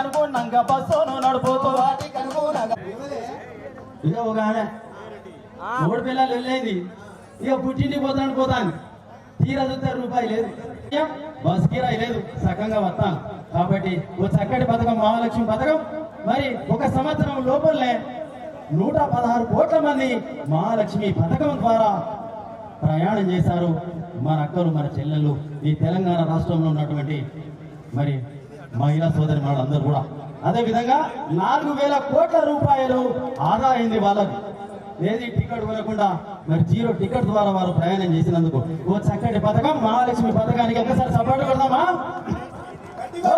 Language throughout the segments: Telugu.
అనుగుణంగా బస్సును నడుపుతూ ఇక ఒక ఆమె మూడు పిల్లలు వెళ్ళేది. ఇక పుట్టింటి పోతాను పోతాను. తీరా చూస్తే రూపాయి లేదు. బస్ కిరాయి లేదు. సకంగా వస్తాను. కాబట్టి ఓ చక్కటి పథకం మహాలక్ష్మి పథకం మరి ఒక సంవత్సరం లోపలనే నూట పదహారు కోట్ల మంది మహాలక్ష్మి పథకం ద్వారా ప్రయాణం చేశారు. మన అక్కలు మన చెల్లెళ్ళు ఈ తెలంగాణ రాష్ట్రంలో ఉన్నటువంటి మరి మహిళా సోదరి వాళ్ళందరూ కూడా. అదేవిధంగా నాలుగు వేల కోట్ల రూపాయలు ఆదా అయింది వాళ్ళకు. ఏది టికెట్ కొనకుండా మరి జీరో టికెట్ ద్వారా వారు ప్రయాణం చేసినందుకు. ఓ చక్కటి పథకం మహాలక్ష్మి పథకానికి ఒకసారి సపోర్ట్ కొడదామా ఓ!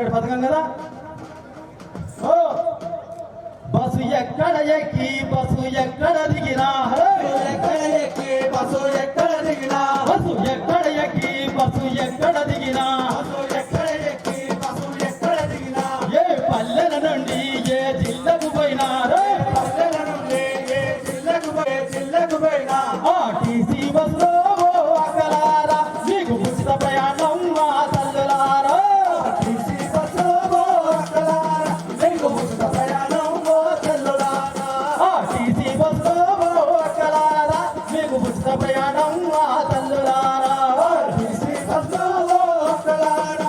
చక్కటి పథకం కదా? ఓ బస్సు ఎక్కడ ఎక్కి బస్సు ఎక్కడ దిగినా! ఎక్కడ ఎక్కి బస్సు ఎక్కడ దిగినా? బస్సు ఎక్కడ ఎక్కి బస్సు ఎక్కడ దిగినా? బస్సు ఎక్కడ ఎక్కి బస్సు ఎక్కడ దిగినా? ఏ పల్లెల నుండి ఏ జిల్లకు పోయినా! పల్లెల నుండి ఏ జిల్లకు పోయి జిల్లకు పోయినా? ఆర్టీసీ బస్సులో మీకు ఉచిత ప్రయాణం మా తల్లులారా టీసీ బస్సులో ఓ అక్కలారా,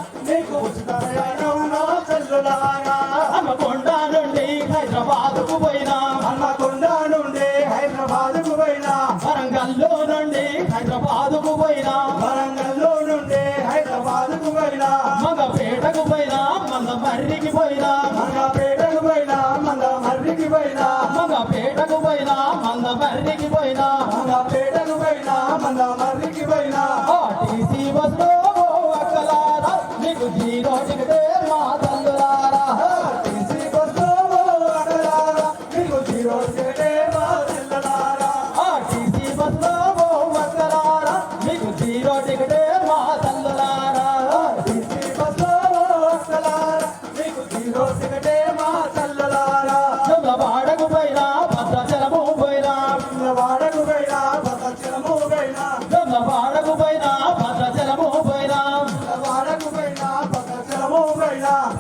ఉచిత ప్రయాణం ఓ చెల్లులారా. హమ్మకొండ నుండి హైదరాబాద్కు పోయినా హన్మకొండ నుండి హైదరాబాద్కు పోయినా వరంగల్లో నుండి హైదరాబాద్కు పోయినా వరంగల్లో నుండి హైదరాబాద్కు పోయినా మగపేటకు పోయినా మందమర్రికి పోయినా మంగపేటకు పోయినా మంగమర్రికి పోయినా మగపేటకు పోయినా మందమర్రికి పోయినా మంగపేటకు పోయినా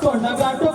Don't